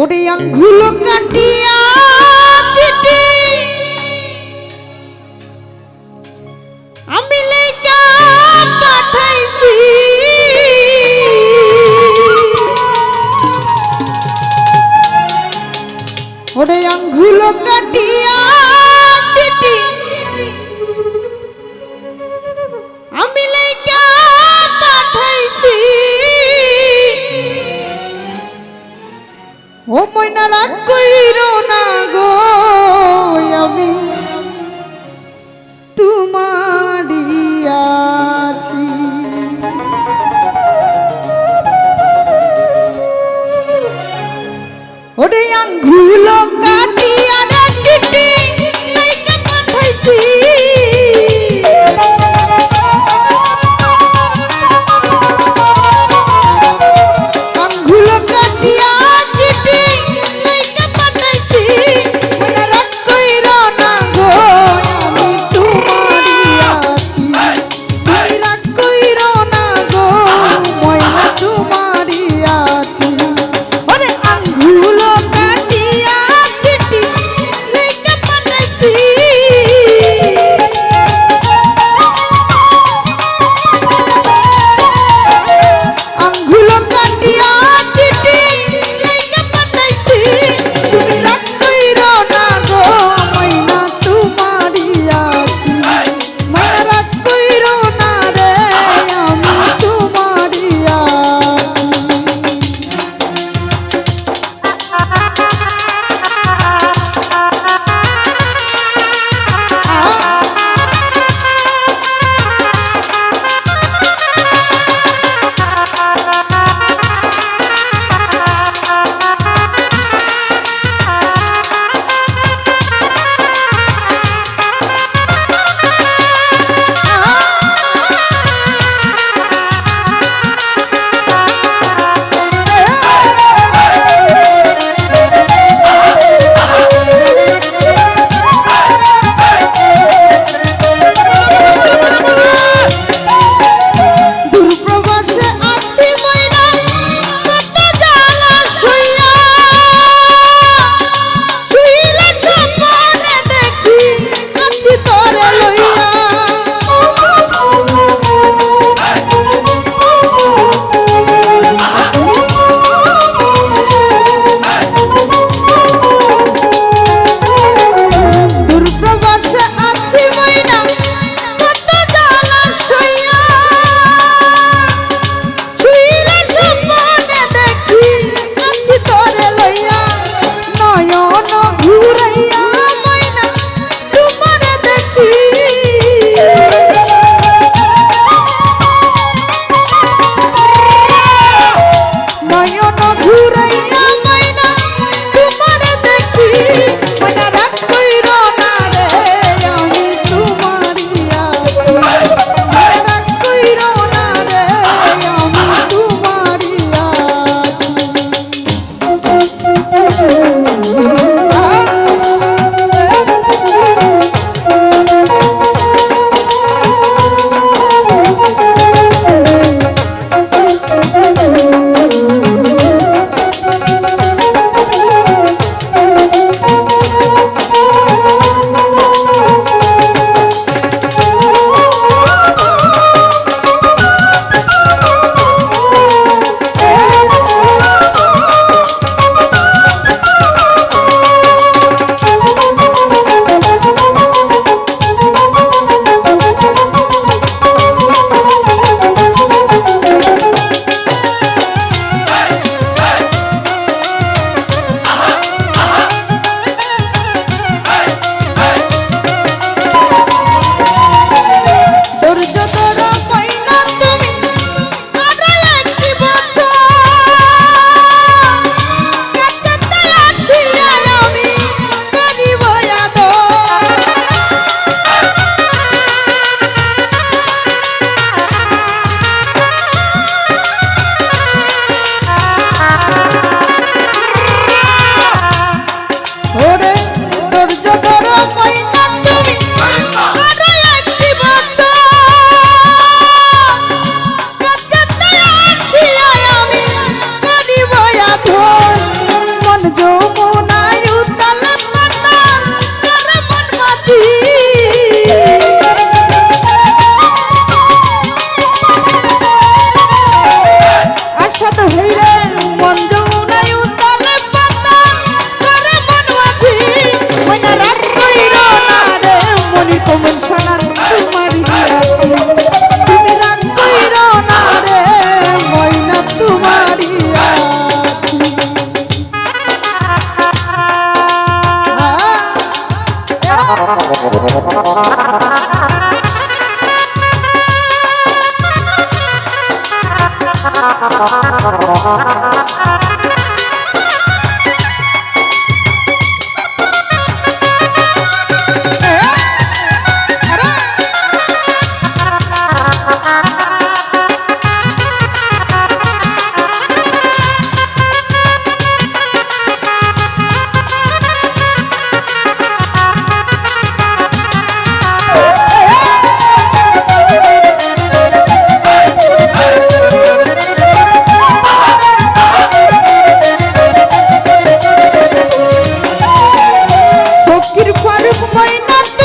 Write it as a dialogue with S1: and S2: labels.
S1: ওরে আঙ্গুল কাটিয়া চিঠি। আমি পাঠাইছি। ওরে আঙ্গুল কাটিয়া ময়না রাগ কইরো না গো। Ha ha ha ha ha! ফকির ফারুক ময়না